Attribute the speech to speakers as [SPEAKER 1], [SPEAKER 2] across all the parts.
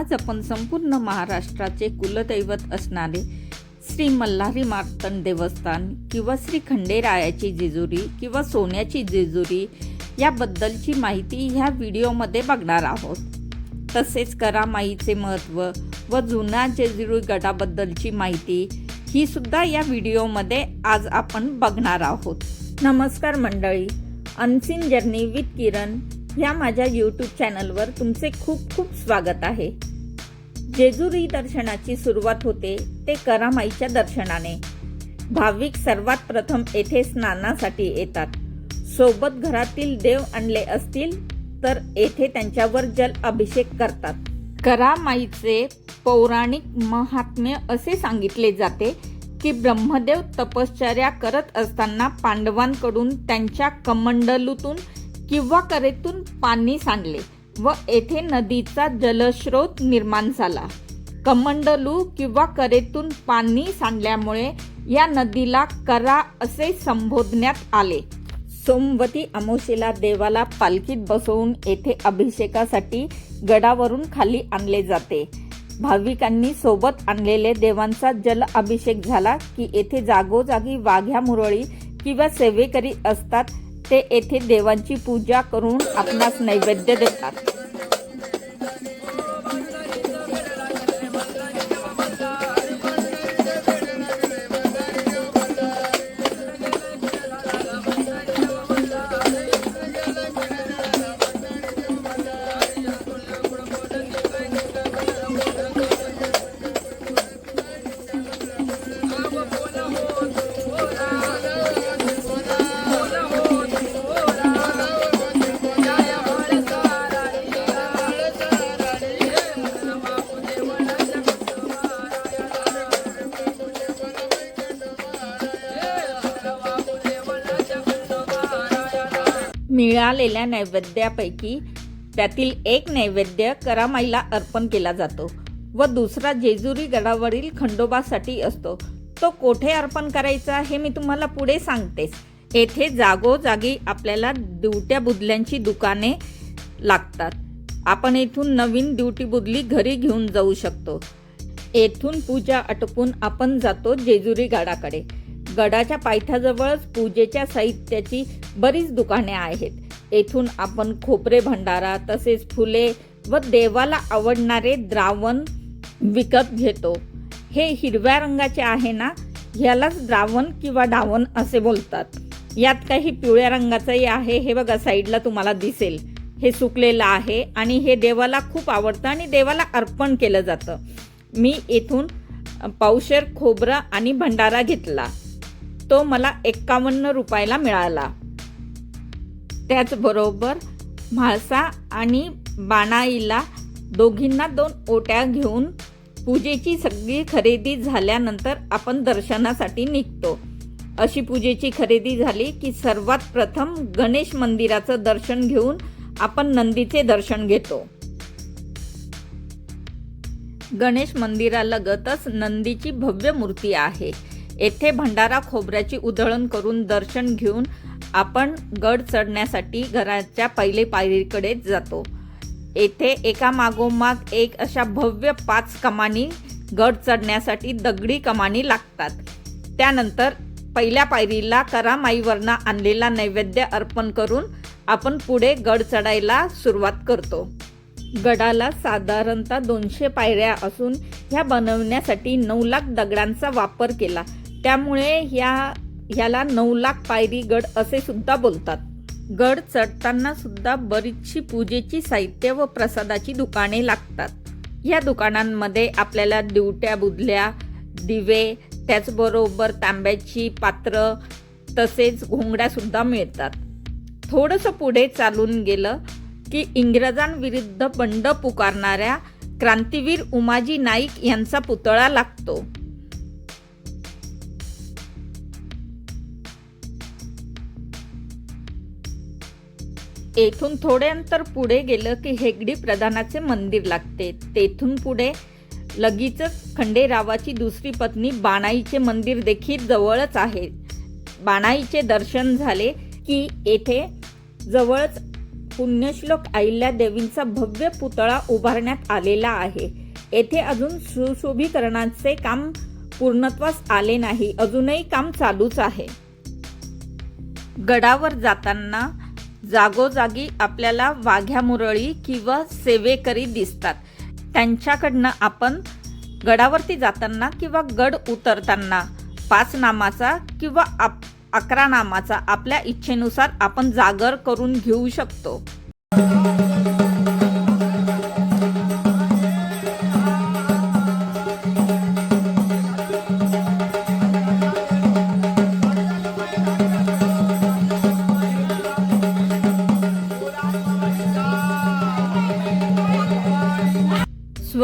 [SPEAKER 1] आज आपण संपूर्ण महाराष्ट्राचे कुलदैवत असणारे श्री मल्हारी मार्तंड देवस्थान किंवा श्री खंडेरायाची जेजुरी किंवा सोन्याची जेजुरी याबद्दलची माहिती ह्या व्हिडिओमध्ये बघणार आहोत. तसेच करामाईचे महत्त्व व जुन्या जेजुरी गडाबद्दलची माहिती ही सुद्धा या व्हिडिओमध्ये आज आपण बघणार आहोत. नमस्कार मंडळी अनसीन जर्नी विथ किरण ह्या माझ्या यूट्यूब चॅनलवर तुमचे खूप खूप स्वागत आहे. जेजुरी दर्शनाची सुरुवात होते ते करामाईच्या दर्शनाने. भाविक सर्वात प्रथम येथे स्नानासाठी येतात. सोबत घरातील देव आणले असतील तर येथे त्यांच्यावर जल अभिषेक करतात. करामाईचे पौराणिक महात्म्य असे सांगितले जाते की ब्रह्मदेव तपश्चर्या करत असताना पांडवांकडून त्यांच्या कमंडलूतून किंवा करेतून पाणी सांडले. व येथे नदीचा जलस्रोत निर्माण झाला. कमंडलू किंवा करेतून पाणी सांडल्यामुळे या नदीला करा असे संबोधण्यात आले. सोमवती अमोशीला देवाला पालखीत बसवून येथे अभिषेकासाठी गडावरून खाली आणले जाते. भाविकांनी सोबत आणलेले देवांचा जल अभिषेक झाला की येथे जागोजागी वाघ्या मुरळी किंवा सेवेकरी असतात. ते येथे देवांची पूजा करून आपणास नैवेद्य देतात. मिळालेल्या नैवेद्यापैकी त्यातील एक नैवेद्य करामाईला अर्पण केला जातो व दुसरा जेजुरी गडावरील खंडोबासाठी असतो. तो कोठे अर्पण करायचा हे मी तुम्हाला पुढे सांगतेस येथे जागोजागी आपल्याला दिवट्या बुदल्यांची दुकाने लागतात. आपण येथून नवीन ड्युटी बुदली घरी घेऊन जाऊ शकतो. येथून पूजा आटपून आपण जातो जेजुरी गडाकडे. गडाच्या पायथ्याजवळच पूजेच्या साहित्याची बरीच दुकाने आहेत. येथून आपण खोबरे भंडारा तसेच फुले व देवाला आवडणारे द्रावण विकत घेतो. हे हिरव्या रंगाचे आहे ना? ह्यालाच द्रावण किंवा डावण असे बोलतात. यात काही पिवळ्या रंगाचंही आहे. हे बघा साईडला तुम्हाला दिसेल. हे सुकलेलं आहे आणि हे देवाला खूप आवडतं आणि देवाला अर्पण केलं जातं. मी येथून पावशेर खोबरं आणि भंडारा घेतला. तो मला एक्कावन्न रुपयाला मिळाला. त्याचबरोबर म्हाळसा आणि बाणाईला दोघींना दोन ओट्या घेऊन पूजेची सगळी खरेदी झाल्यानंतर आपण दर्शनासाठी निघतो. अशी पूजेची खरेदी झाली की सर्वात प्रथम गणेश मंदिराचं दर्शन घेऊन आपण नंदीचे दर्शन घेतो. गणेश मंदिरालगतच नंदीची भव्य मूर्ती आहे. येथे भंडारा खोबऱ्याची उधळण करून दर्शन घेऊन आपण गड चढण्यासाठी घराच्या पहिले पायरीकडे जातो. येथे एका मागोमाग एक अशा भव्य पाच कमानी गड चढण्यासाठी दगडी कमानी लागतात. त्यानंतर पहिल्या पायरीला करामाईवरनं आणलेला नैवेद्य अर्पण करून आपण पुढे गड चढायला सुरुवात करतो. गडाला साधारणतः दोनशे पायऱ्या असून ह्या बनवण्यासाठी नऊ लाख दगडांचा वापर केला. त्यामुळे ह्या ह्याला नऊ लाख पायरी गड असे सुद्धा बोलतात. गड चढताना सुद्धा बरीचशी पूजेची साहित्य व प्रसादाची दुकाने लागतात. या दुकानांमध्ये आपल्याला दिवट्या बुदल्या दिवे त्याचबरोबर तांब्याची पात्र तसेच घोंगड्यासुद्धा मिळतात. थोडंसं पुढे चालून गेलं की इंग्रजांविरुद्ध बंड पुकारणाऱ्या क्रांतीवीर उमाजी नाईक यांचा पुतळा लागतो. येथून थोडे अंतर पुढे गेलं की हेगडी प्रधानाचे मंदिर लागते. तेथून पुढे लगेचच खंडेरावाची दुसरी पत्नी बाणाईचे मंदिर देखील जवळच आहे. बाणाईचे दर्शन झाले की येथे जवळच पुण्यश्लोक अहिल्या देवींचा भव्य पुतळा उभारण्यात आलेला आहे. येथे अजून सुशोभीकरणाचे काम पूर्णत्वास आले नाही. अजूनही काम चालूच आहे. गडावर जाताना जागोजागी आपल्याला वाघ्या मुरळी किंवा सेवेकरी दिसतात. त्यांच्याकडनं आपण गडावरती जाताना किंवा गड उतरताना पाच नामाचा किंवा आप अकरा नामाचा आपल्या इच्छेनुसार आपण जागर करून घेऊ शकतो.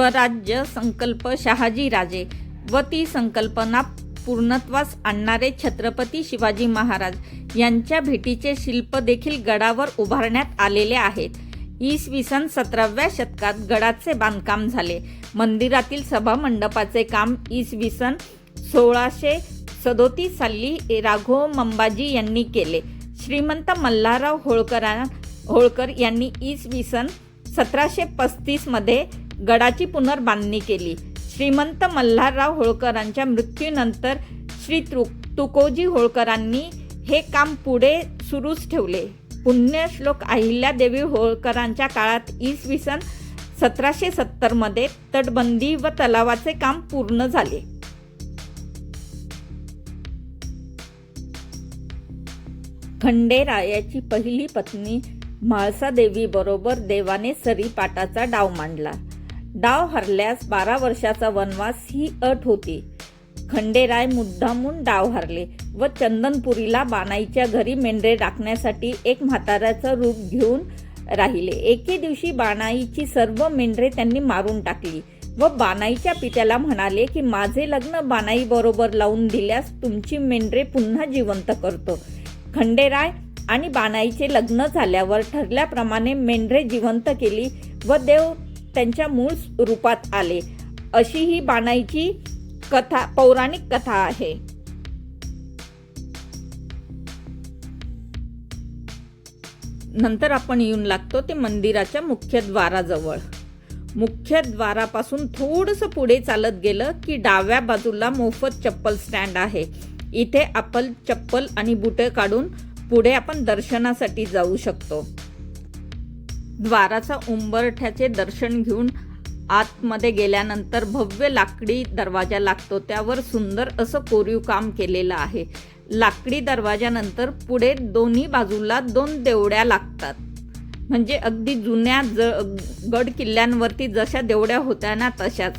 [SPEAKER 1] स्वराज्य संकल्प शहाजी राजे. व ती संकल्पना पूर्णत्वास आणणारे छत्रपती शिवाजी महाराज यांच्या भेटीचे शिल्प देखील गडावर उभारण्यात आलेले आहेत. इसवी सन सतराव्या शतकात गडाचे बांधकाम झाले. मंदिरातील सभा मंडपाचे काम इसवी सन सोळाशे सदोतीस साली राघव मंबाजी यांनी केले. श्रीमंत मल्हारराव होळकरा होळकर यांनी इसवी सन सतराशे पस्तीसमध्ये गडाची पुनर्बांधणी केली. श्रीमंत मल्हारराव होळकरांच्या मृत्यूनंतर श्री तु तुकोजी होळकरांनी हे काम पुढे सुरूच ठेवले. पुण्यश्लोक अहिल्यादेवी होळकरांच्या काळात इसवी सन सतराशे सत्तरमध्ये तटबंदी व तलावाचे काम पूर्ण झाले. खंडेरायाची पहिली पत्नी म्हाळसादेवी बरोबर देवाने सरीपाटाचा डाव मांडला. डाव हरल्यास बारा वर्षाचा वनवास ही अट होती. खंडेराय मुद्दामून डाव हरले व चंदनपुरीला बाणाईच्या घरी मेंढरे राखण्यासाठी एक म्हाताऱ्याचं रूप घेऊन राहिले. एके दिवशी बाणाईची सर्व मेंढरे त्यांनी मारून टाकली व बानाईच्या पित्याला म्हणाले की माझे लग्न बानाई बरोबर लावून दिल्यास तुमची मेंढरे पुन्हा जिवंत करतो खंडेराय आणि बानाईचे लग्न झाल्यावर ठरल्याप्रमाणे मेंढरे जिवंत केली व देव त्यांच्या मूळ रूपात आले. अशी ही बाणाईची कथा पौराणिक कथा आहे. नंतर आपण येऊन लागतो ते मंदिराच्या मुख्य द्वाराजवळ. मुख्य द्वारापासून थोडंसं पुढे चालत गेलं की डाव्या बाजूला मोफत चप्पल स्टँड आहे. इथे आपण चप्पल आणि बुटे काढून पुढे आपण दर्शनासाठी जाऊ शकतो. द्वाराचा उंबरठ्याचे दर्शन घेऊन आतमध्ये गेल्यानंतर भव्य लाकडी दरवाजा लागतो. त्यावर सुंदर असं कोरीव काम केलेलं आहे. लाकडी दरवाजानंतर पुढे दोन्ही बाजूला दोन देवड्या लागतात. म्हणजे अगदी जुन्या ज गड किल्ल्यांवरती जशा देवड्या होत्या ना तशाच.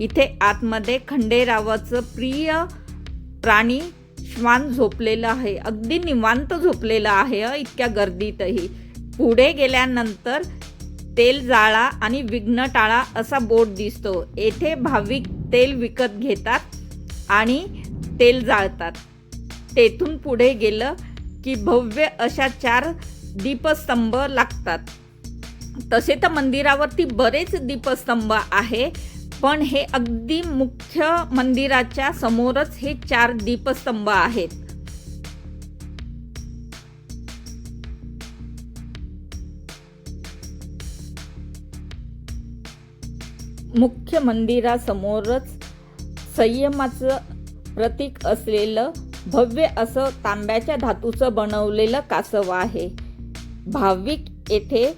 [SPEAKER 1] इथे आतमध्ये खंडेरावाचं प्रिय प्राणी श्वान झोपलेलं आहे. अगदी निवांत झोपलेलं आहे इतक्या गर्दीतही. पुढे गेल्यानंतर तेल जाळा आणि विघ्न टाळा असा बोर्ड दिसतो. येथे भाविक तेल विकत घेतात आणि तेल जाळतात. तेथून पुढे गेलं की भव्य अशा चार दीपस्तंभ लागतात. तसे तर मंदिरावरती बरेच दीपस्तंभ आहे पण हे अगदी मुख्य मंदिराच्या समोरच हे चार दीपस्तंभ आहेत. मुख्य मंदिरासमोरच संयमाचं प्रतीक असलेलं भव्य असं तांब्याच्या धातूचं बनवलेलं कासव आहे. भाविक येथे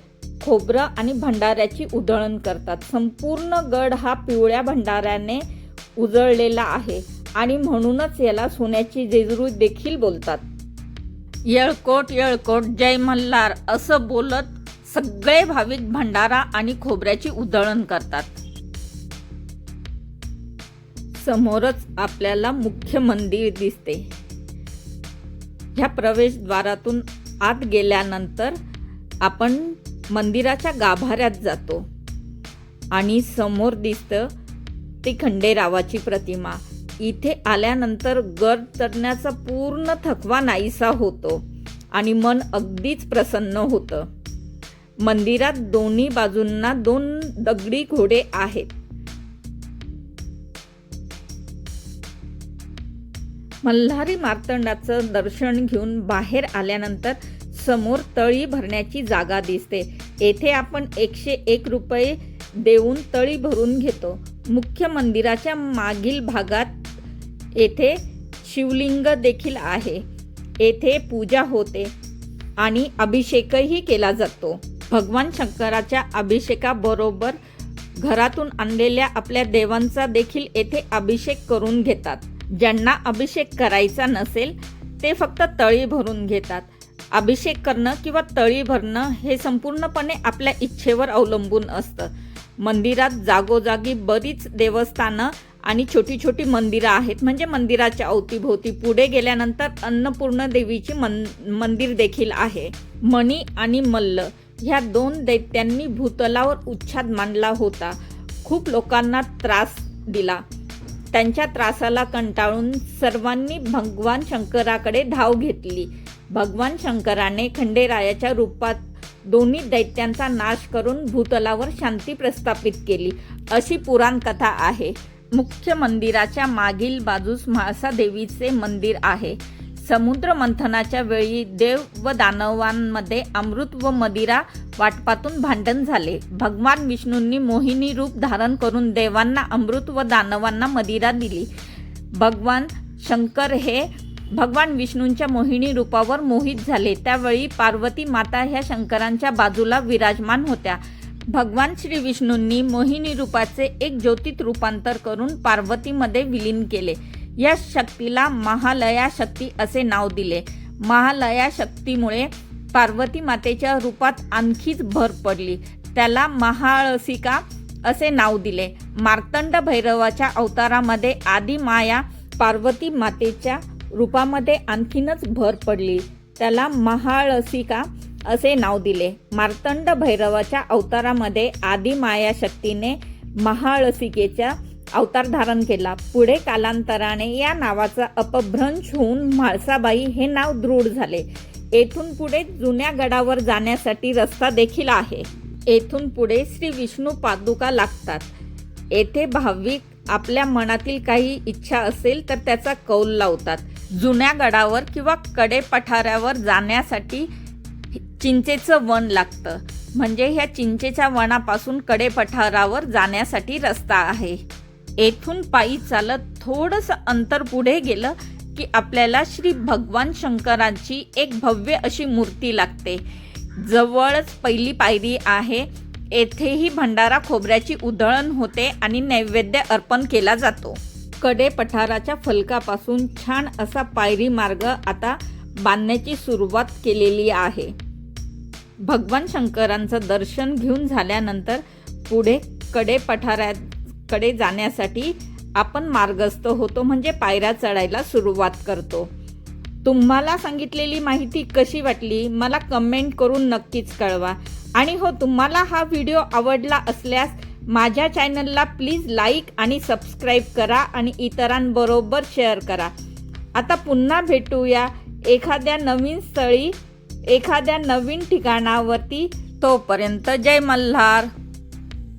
[SPEAKER 1] खोबरं आणि भंडाऱ्याची उधळण करतात. संपूर्ण गड हा पिवळ्या भंडाऱ्याने उजळलेला आहे आणि म्हणूनच याला सोन्याची जेजरू देखील बोलतात. येळकोट येळकोट जय मल्हार असं बोलत सगळे भाविक भंडारा आणि खोबऱ्याची उधळण करतात. समोरच आपल्याला मुख्य मंदिर दिसते. ह्या प्रवेशद्वारातून आत गेल्यानंतर आपण मंदिराच्या गाभाऱ्यात जातो. आणि समोर दिसतं ती खंडेरावाची प्रतिमा. इथे आल्यानंतर गड चढण्याचा पूर्ण थकवा नाहीसा होतो आणि मन अगदीच प्रसन्न होतं. मंदिरात दोन्ही बाजूंना दोन दगडी घोडे आहेत. मल्हारी मार्तंडाचं दर्शन घेऊन बाहेर आल्यानंतर समोर तळी भरण्याची जागा दिसते. येथे आपण एकशे एक रुपये देऊन तळी भरून घेतो. मुख्य मंदिराच्या मागील भागात येथे शिवलिंग देखील आहे. येथे पूजा होते आणि अभिषेकही केला जातो. भगवान शंकराच्या अभिषेकाबरोबर घरातून आणलेल्या आपल्या देवांचा देखील येथे अभिषेक करून घेतात. ज्यांना अभिषेक करायचा नसेल ते फक्त तळी भरून घेतात. अभिषेक करणं किंवा तळी भरणं हे संपूर्णपणे आपल्या इच्छेवर अवलंबून असतं. मंदिरात जागोजागी बरीच देवस्थानं आणि छोटी छोटी मंदिरं आहेत. म्हणजे मंदिराच्या अवतीभोवती पुढे गेल्यानंतर अन्नपूर्ण देवीची मन मंदिर देखील आहे. मणी आणि मल्ल ह्या दोन दैत्यांनी भूतलावर उच्छाद मांडला होता. खूप लोकांना त्रास दिला. त्यांच्या त्रासाला कंटाळून सर्वांनी भगवान शंकराकडे धाव घेतली. भगवान शंकराने खंडेरायाच्या रूपात दोन्ही दैत्यांचा नाश करून भूतलावर शांती प्रस्थापित केली. अशी पुराण कथा आहे. मुख्य मंदिराच्या मागील बाजूस म्हाळसा देवीचे मंदिर आहे. समुद्र मंथनाच्या वेळी देव व दानवांमध्ये अमृत व मदिरा वाटपातून भांडण झाले. भगवान विष्णूंनी मोहिनी रूप धारण करून देवांना अमृत व दानवांना मदिरा दिली. भगवान शंकर हे भगवान विष्णूंच्या मोहिनी रूपावर मोहित झाले. त्यावेळी पार्वती माता ह्या शंकरांच्या बाजूला विराजमान होत्या. भगवान श्री विष्णूंनी मोहिनी रूपाचे एक ज्योतित रूपांतर करून पार्वतीमध्ये विलीन केले. या शक्तीला महालया शक्ती असे नाव दिले. महालया शक्तीमुळे पार्वती मातेच्या रूपात आणखीच भर पडली. त्याला महाळसिका असे नाव दिले. मार्तंड भैरवाच्या अवतारामध्ये आदी माया पार्वती मातेच्या रूपामध्ये आणखीनच भर पडली. त्याला महाळसिका असे नाव दिले. मार्तंड भैरवाच्या अवतारामध्ये आदिमाया शक्तीने महाळसिकेच्या अवतार धारण केला. पुढे कालांतराने या नावाचा अपभ्रंश होऊन म्हाळसाबाई हे नाव दृढ झाले. येथून पुढे जुन्या गडावर जाण्यासाठी रस्ता देखील आहे. येथून पुढे श्री विष्णू पादुका लागतात. येथे भाविक आपल्या मनातील काही इच्छा असेल तर त्याचा कौल लावतात. जुन्या गडावर किंवा कडे पठारावर जाण्यासाठी चिंचेचं वन लागतं. म्हणजे ह्या चिंचेच्या वनापासून कडे पठारावर जाण्यासाठी रस्ता आहे. येथून पायी चालत थोडंसं अंतर पुढे गेलं की आपल्याला श्री भगवान शंकरांची एक भव्य अशी मूर्ती लागते. जवळच पहिली पायरी आहे. येथेही भंडारा खोबऱ्याची उधळण होते आणि नैवेद्य अर्पण केला जातो. कडे पठाराच्या फलकापासून छान असा पायरी मार्ग आता बांधण्याची सुरुवात केलेली आहे. भगवान शंकरांचं दर्शन घेऊन झाल्यानंतर पुढे कडे कडे जाण्यासाठी आपण मार्गस्थ होतो म्हणजे पायऱ्या चढायला सुरुवात करतो. तुम्हाला सांगितलेली माहिती कशी वाटली मला कमेंट करून नक्कीच कळवा. आणि हो तुम्हाला हा व्हिडिओ आवडला असल्यास माझ्या चॅनलला प्लीज लाईक आणि सबस्क्राईब करा आणि इतरांबरोबर शेअर करा. आता पुन्हा भेटूया एखाद्या नवीन स्थळी एखाद्या नवीन ठिकाणावरती. तोपर्यंत जय मल्हार.